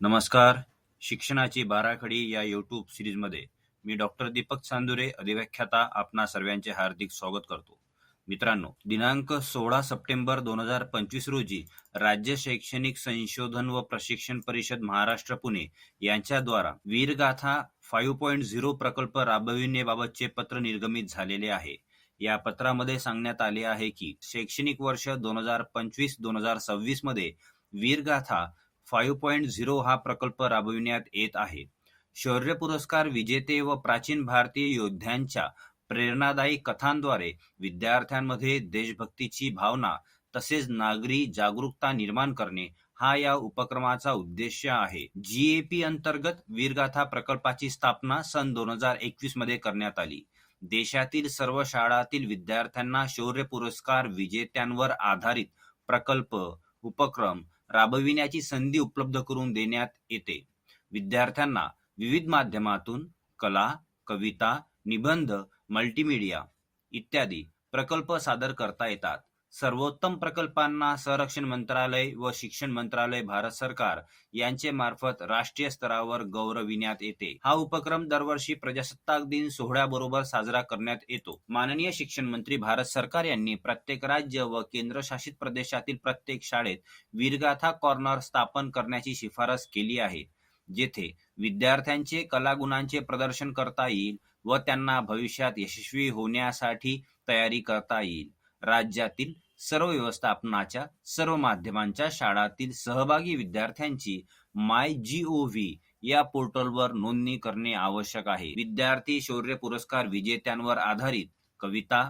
नमस्कार. शिक्षणाची बाराखडी या युट्यूब सिरीजमध्ये मी डॉक्टर दीपक चांदुरे अधिव्याख्याता आपणा सर्वांचे हार्दिक स्वागत करतो. मित्रांनो दिनांक सोळा सप्टेंबर दोन हजार पंचवीस रोजी राज्य शैक्षणिक संशोधन व प्रशिक्षण परिषद महाराष्ट्र पुणे यांच्याद्वारा वीरगाथा फाईव्ह पॉईंट झिरो प्रकल्प राबविण्याबाबतचे पत्र निर्गमित झालेले आहे. या पत्रामध्ये सांगण्यात आले आहे की शैक्षणिक वर्ष दोन हजार पंचवीस दोन हजार सव्वीसमध्ये वीरगाथा फाईव्ह पॉईंट झिरो हा प्रकल्प राबविण्यात येत आहे. शौर्य पुरस्कार विजेते व प्राचीन भारतीय योद्ध्यांच्या प्रेरणादायी कथांद्वारे विद्यार्थ्यांमध्ये देशभक्तीची भावना तसेच नागरी जागरूकता निर्माण करणे हा या उपक्रमाचा उद्देश आहे. जीएपी अंतर्गत वीरगाथा प्रकल्पाची स्थापना सन दोन हजार एकवीसमध्ये करण्यात आली. देशातील सर्व शाळातील विद्यार्थ्यांना शौर्य पुरस्कार विजेत्यांवर आधारित प्रकल्प उपक्रम राबविण्याची संधी उपलब्ध करून देण्यात येते. विद्यार्थ्यांना विविध माध्यमातून कला कविता निबंध मल्टीमीडिया इत्यादी प्रकल्प सादर करता येतात. सर्वोत्तम प्रकल्पांना संरक्षण मंत्रालय व शिक्षण मंत्रालय भारत सरकार यांचे मार्फत राष्ट्रीय स्तरावर गौरविण्यात येते. हा उपक्रम दरवर्षी प्रजासत्ताक दिन सोहळ्याबरोबर साजरा करण्यात येतो. माननीय शिक्षण मंत्री भारत सरकार यांनी प्रत्येक राज्य व केंद्रशासित प्रदेशातील प्रत्येक शाळेत वीरगाथा कॉर्नर स्थापन करण्याची शिफारस केली आहे जेथे विद्यार्थ्यांचे कलागुणांचे प्रदर्शन करता येईल व त्यांना भविष्यात यशस्वी होण्यासाठी तयारी करता येईल. राज्यातील सर्व व्यवस्थापनाच्या सर्व माध्यमांच्या शाळातील सहभागी विद्यार्थ्यांची माय जी ओ व्ही या पोर्टलवर नोंदणी करणे आवश्यक आहे. विद्यार्थी शौर्य पुरस्कार विजेत्यांवर आधारित कविता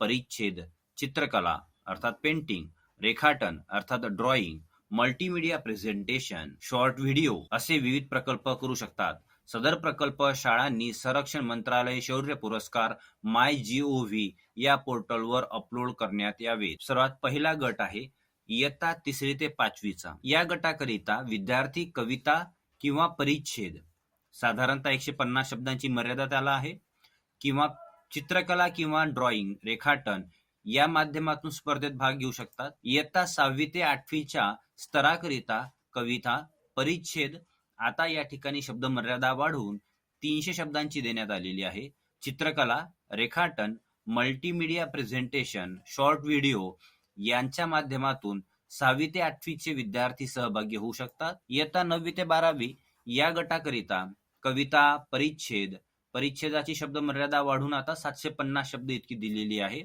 परिच्छेद चित्रकला अर्थात पेंटिंग रेखाटन अर्थात drawing multimedia presentation short video असे विविध प्रकल्प करू शकतात. सदर प्रकल्प शाळांनी संरक्षण मंत्रालय शौर्य पुरस्कार माय जी ओ व्ही या पोर्टलवर अपलोड करण्यात यावे. सर्वात पहिला गट आहे इयत्ता तिसरी ते पाचवीचा. या गटाकरिता विद्यार्थी कविता किंवा परिच्छेद. साधारणतः एकशे पन्नास शब्दांची मर्यादा त्याला आहे. किंवा चित्रकला किंवा ड्रॉइंग रेखाटन या माध्यमातून स्पर्धेत भाग घेऊ शकतात. इयत्ता सहावी ते आठवीच्या स्तराकरिता कविता परिच्छेद आता या ठिकाणी शब्द मर्यादा वाढवून तीनशे शब्दांची देण्यात आलेली आहे. चित्रकला रेखाटन मल्टीमीडिया प्रेझेंटेशन शॉर्ट व्हिडिओ यांच्या माध्यमातून सहावी ते आठवीचे विद्यार्थी सहभागी होऊ शकतात. इयत्ता नववी ते बारावी या गटाकरिता कविता परिच्छेद परिच्छेदाची शब्द मर्यादा वाढून आता सातशे पन्नास शब्द इतकी दिलेली आहे.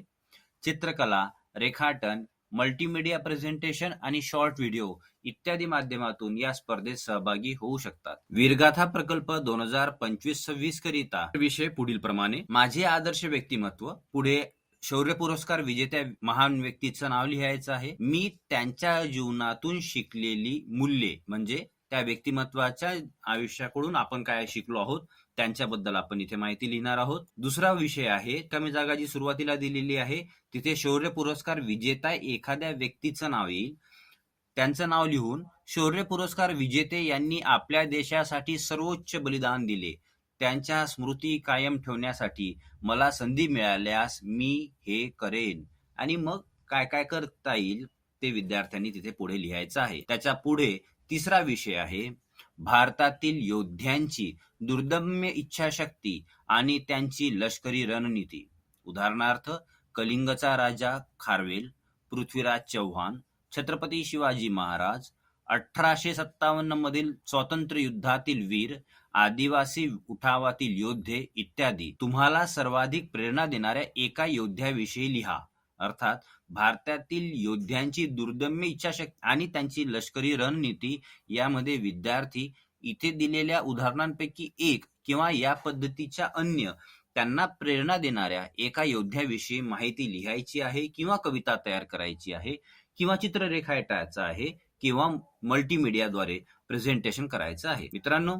चित्रकला रेखाटन मल्टीमीडिया प्रेझेंटेशन आणि शॉर्ट व्हिडिओ इत्यादी माध्यमातून या स्पर्धेत सहभागी होऊ शकतात. वीरगाथा प्रकल्प दोन हजार पंचवीस सव्वीस करिता विषय पुढील प्रमाणे. माझे आदर्श व्यक्तिमत्व पुढे शौर्य पुरस्कार विजेत्या महान व्यक्तीचं नाव लिहायचं आहे. मी त्यांच्या जीवनातून शिकलेली मूल्ये म्हणजे त्या व्यक्तिमत्वाच्या आयुष्याकडून आपण काय शिकलो आहोत त्यांच्याबद्दल आपण इथे माहिती लिहिणार आहोत. दुसरा विषय आहे कमी जागा जी सुरुवातीला दिलेली आहे तिथे शौर्य पुरस्कार विजेता एखाद्या व्यक्तीचं नाव येईल. त्यांचं नाव लिहून शौर्य पुरस्कार विजेते यांनी आपल्या देशासाठी सर्वोच्च बलिदान दिले. त्यांच्या स्मृती कायम ठेवण्यासाठी मला संधी मिळाल्यास मी हे करेन. आणि मग काय काय करता येईल ते विद्यार्थ्यांनी तिथे पुढे लिहायचं आहे. त्याच्या पुढे तिसरा विषय आहे भारतातील योद्ध्यांची दुर्दम्य इच्छाशक्ती आणि त्यांची लष्करी रणनीती. उदाहरणार्थ कलिंगचा राजा खारवेल पृथ्वीराज चव्हाण छत्रपती शिवाजी महाराज अठराशे सत्तावन्न मधील स्वातंत्र्य युद्धातील वीर आदिवासी उठावातील योद्धे इत्यादी. तुम्हाला सर्वाधिक प्रेरणा देणाऱ्या एका योद्ध्याविषयी लिहा. अर्थात भारतातील योद्ध्यांची दुर्दम्य इच्छाशक्ती आणि त्यांची लष्करी रणनीती यामध्ये विद्यार्थी इथे दिलेल्या उदाहरणांपैकी एक किंवा या पद्धतीच्या अन्य त्यांना प्रेरणा देणाऱ्या एका योद्ध्याविषयी माहिती लिहायची आहे किंवा कविता तयार करायची आहे किंवा चित्र रेखाटायचं आहे किंवा मल्टीमीडियाद्वारे प्रेझेंटेशन करायचं आहे. मित्रांनो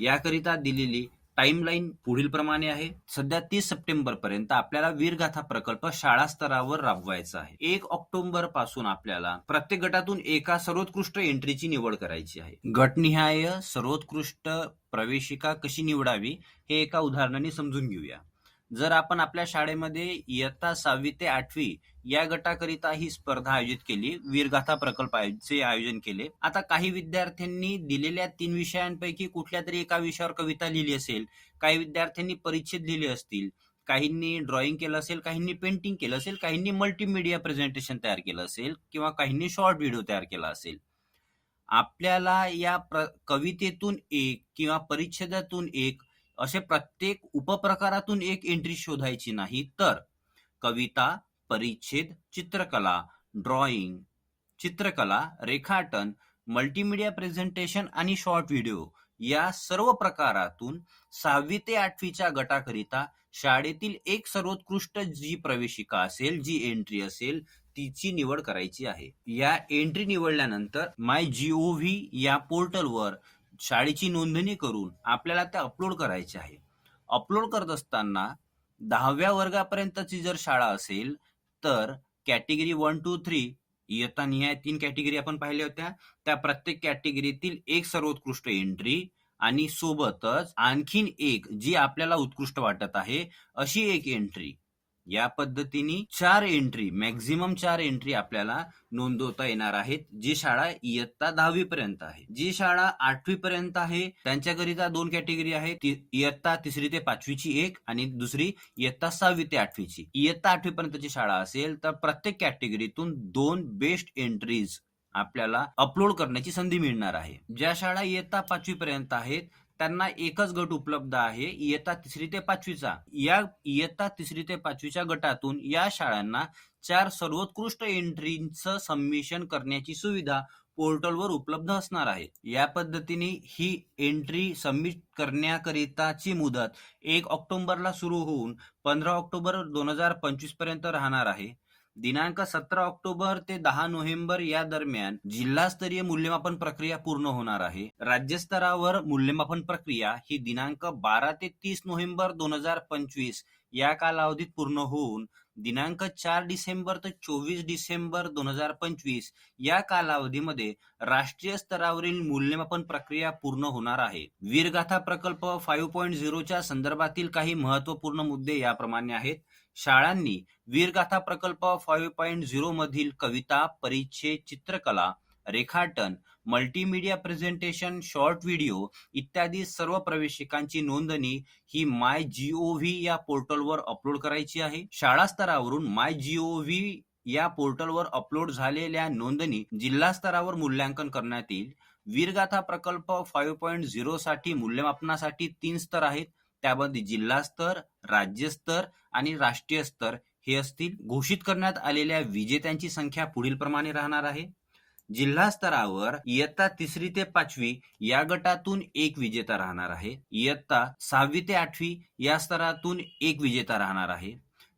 याकरिता दिलेली टाईमलाईन पुढील प्रमाणे आहे. सध्या तीस सप्टेंबर पर्यंत आपल्याला वीरगाथा प्रकल्प शाळा स्तरावर राबवायचा आहे. एक ऑक्टोबरपासून आपल्याला प्रत्येक गटातून एका सर्वोत्कृष्ट एंट्रीची निवड करायची आहे. गटनिहाय सर्वोत्कृष्ट प्रवेशिका कशी निवडावी हे एका उदाहरणाने समजून घेऊया. जर आपण आपल्या शाळेमध्ये इयत्ता सहावी ते आठवी या गटाकरिता ही स्पर्धा आयोजित केली वीरगाथा प्रकल्पाचे आयोजन केले. आता काही विद्यार्थ्यांनी दिलेल्या तीन विषयांपैकी कुठल्या तरी एका विषयावर कविता लिहिली असेल काही विद्यार्थ्यांनी परिच्छेद लिहिले असतील काहींनी ड्रॉइंग केलं असेल काहींनी पेंटिंग केलं असेल काहींनी मल्टीमीडिया प्रेझेंटेशन तयार केलं असेल किंवा काहींनी शॉर्ट व्हिडिओ तयार केला असेल. आपल्याला या कवितेतून एक किंवा परिच्छेदातून एक असे प्रत्येक उपप्रकारातून एक एंट्री शोधायची नाही तर कविता परिच्छेद चित्रकला ड्रॉइंग चित्रकला रेखाटन मल्टीमीडिया प्रेझेंटेशन आणि शॉर्ट व्हिडिओ या सर्व प्रकारातून सहावी ते आठवीच्या गटाकरिता शाळेतील एक सर्वोत्कृष्ट जी प्रवेशिका असेल जी एंट्री असेल तिची निवड करायची आहे. या एंट्री निवडल्यानंतर माय जीओ व्ही या पोर्टलवर शाळेची नोंदणी करून आपल्याला त्या अपलोड करायचे आहे. अपलोड करत असताना दहाव्या वर्गापर्यंतची जर शाळा असेल तर कॅटेगरी वन टू थ्री इयत्ता निहाय तीन कॅटेगरी आपण पाहिल्या होत्या. त्या प्रत्येक कॅटेगरीतील एक सर्वोत्कृष्ट एंट्री आणि सोबतच आणखीन एक जी आपल्याला उत्कृष्ट वाटत आहे अशी एक एंट्री या पद्धतीने चार एंट्री मॅक्झिमम चार एंट्री आपल्याला नोंदवता येणार आहेत. जी शाळा इयत्ता दहावी पर्यंत आहे. जी शाळा आठवी पर्यंत आहे त्यांच्याकरिता दोन कॅटेगरी आहे ती- इयत्ता तिसरी ते पाचवीची एक आणि दुसरी इयत्ता सहावी ते आठवीची. इयत्ता आठवी पर्यंतची शाळा असेल तर प्रत्येक कॅटेगरीतून दोन बेस्ट एंट्रीज आपल्याला अपलोड करण्याची संधी मिळणार आहे. ज्या शाळा इयत्ता पाचवी पर्यंत आहेत त्यांना एकच गट उपलब्ध आहे इयत्ता तिसरी ते पाचवीचा. या इयत्ता तिसरी ते पाचवीच्या गटातून या शाळांना चार सर्वोत्कृष्ट एंट्रीचं सबमिशन करण्याची सुविधा पोर्टलवर उपलब्ध असणार आहे. या पद्धतीने ही एंट्री सबमिट करण्याकरिताची मुदत एक ऑक्टोबरला सुरू होऊन पंधरा ऑक्टोबर दोन हजार पंचवीसपर्यंत राहणार आहे. दिनांक सतरा ऑक्टोबर ते दहा नोव्हेंबर या दरम्यान जिल्हास्तरीय मूल्यमापन प्रक्रिया पूर्ण होणार आहे. राज्यस्तरावर मूल्यमापन प्रक्रिया ही दिनांक बारा ते तीस नोव्हेंबर दोन हजार पंचवीस या कालावधीत पूर्ण होऊन दिनांक चार डिसेंबर ते चोवीस डिसेंबर दोन हजार पंचवीस या कालावधीमध्ये राष्ट्रीय स्तरावरील मूल्यमापन प्रक्रिया पूर्ण होणार आहे. वीरगाथा प्रकल्प फाईव्ह पॉईंट झिरोच्या संदर्भातील काही महत्त्वपूर्ण मुद्दे याप्रमाणे आहेत. शाळांनी वीरगाथा प्रकल्प फाईव्ह पॉईंट झिरो मधील कविता परिचय चित्रकला रेखाटन मल्टीमीडिया प्रेझेंटेशन शॉर्ट व्हिडिओ इत्यादी सर्व प्रवेशिकांची नोंदणी ही माय जीओव्ही या पोर्टलवर अपलोड करायची आहे. शाळा स्तरावरून माय जीओव्ही या पोर्टलवर अपलोड झालेल्या नोंदणी जिल्हा स्तरावर मूल्यांकन करण्यात येईल. वीरगाथा प्रकल्प फाईव्ह पॉईंट झिरो साठी मूल्यमापनासाठी तीन स्तर आहेत. त्यामध्ये जिल्हा स्तर राज्यस्तर आणि राष्ट्रीय स्तर हे असतील. घोषित करण्यात आलेल्या विजेत्यांची संख्या पुढील प्रमाणे राहणार आहे. जिल्हा स्तरावर इयत्ता तिसरी ते पाचवी या गटातून एक विजेता राहणार आहे. इयत्ता सहावी ते आठवी या स्तरातून एक विजेता राहणार आहे.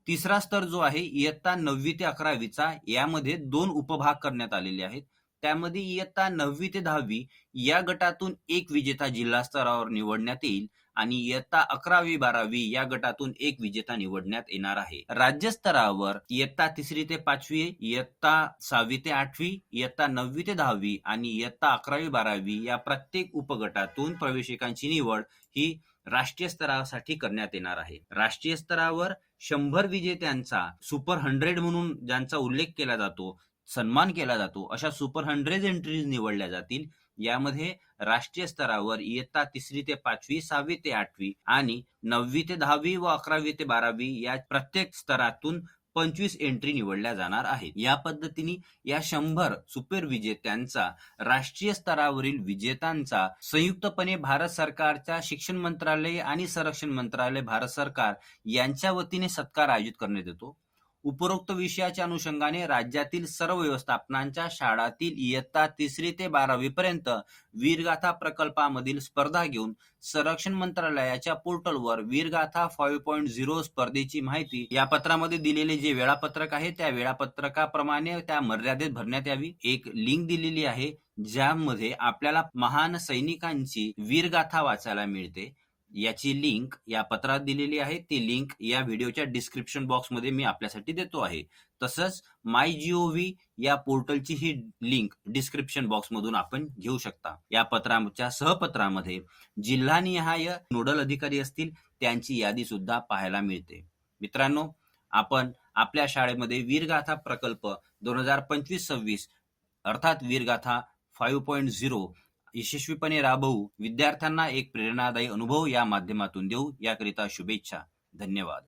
तिसरा स्तर जो आहे इयत्ता नववी ते अकरावीचा यामध्ये दोन उपभाग करण्यात आलेले आहेत. त्यामध्ये इयत्ता नववी ते दहावी या गटातून एक विजेता जिल्हा स्तरावर निवडण्यात येईल आणि इयत्ता अकरावी बारावी या गटातून एक विजेता निवडण्यात येणार आहे. राज्य स्तरावर इयत्ता तिसरी ते पाचवी इयत्ता सहावी ते आठवी इयत्ता नववी ते दहावी आणि इयत्ता अकरावी बारावी या प्रत्येक उपगटातून प्रवेशिकांची निवड ही राष्ट्रीय स्तरासाठी करण्यात येणार आहे. राष्ट्रीय स्तरावर शंभर विजेत्यांचा सुपर हंड्रेड म्हणून ज्यांचा उल्लेख केला जातो सन्मान केला जातो. अशा सुपर हंड्रेड एंट्रीज निवडल्या जातील. यामध्ये राष्ट्रीय स्तरावर इयत्ता तिसरी ते पाचवी सहावी ते आठवी आणि नववी ते दहावी व अकरावी ते बारावी या प्रत्येक स्तरातून पंचवीस एंट्री निवडल्या जाणार आहेत. या पद्धतीने या शंभर सुपर विजेत्यांचा राष्ट्रीय स्तरावरील विजेत्यांचा संयुक्तपणे भारत सरकारच्या शिक्षण मंत्रालय आणि संरक्षण मंत्रालय भारत सरकार यांच्या वतीने सत्कार आयोजित करण्यात येतो. उपरोक्त विषयाच्या अनुषंगाने राज्यातील सर्व व्यवस्थापनांच्या शाळातील इयत्ता तिसरी ते बारावी पर्यंत वीरगाथा प्रकल्पामधील स्पर्धा घेऊन संरक्षण मंत्रालयाच्या पोर्टलवर वीरगाथा फाईव्ह पॉईंट झिरो स्पर्धेची माहिती या पत्रामध्ये दिलेले जे वेळापत्रक आहे त्या वेळापत्रकाप्रमाणे त्या मर्यादेत भरण्यात यावी. एक लिंक दिलेली आहे ज्यामध्ये आपल्याला महान सैनिकांची वीरगाथा वाचायला मिळते. याची लिंक या पत्रात दिलेली आहे. ती लिंक या व्हिडिओच्या डिस्क्रिप्शन बॉक्समध्ये मी आपल्यासाठी देतो आहे. तसंच माय जीओव्ही या पोर्टलची ही लिंक डिस्क्रिप्शन बॉक्समधून आपण घेऊ शकता. या पत्राच्या सहपत्रामध्ये जिल्हानिहाय नोडल अधिकारी असतील त्यांची यादी सुद्धा पाहायला मिळते. मित्रांनो आपण आपल्या शाळेमध्ये वीरगाथा प्रकल्प दोन हजार पंचवीस सव्वीस अर्थात वीरगाथा फाईव्ह पॉईंट झिरो यशस्वीपणे राबवू विद्यार्थ्यांना एक प्रेरणादायी अनुभव या माध्यमातून देऊ याकरिता शुभेच्छा. धन्यवाद.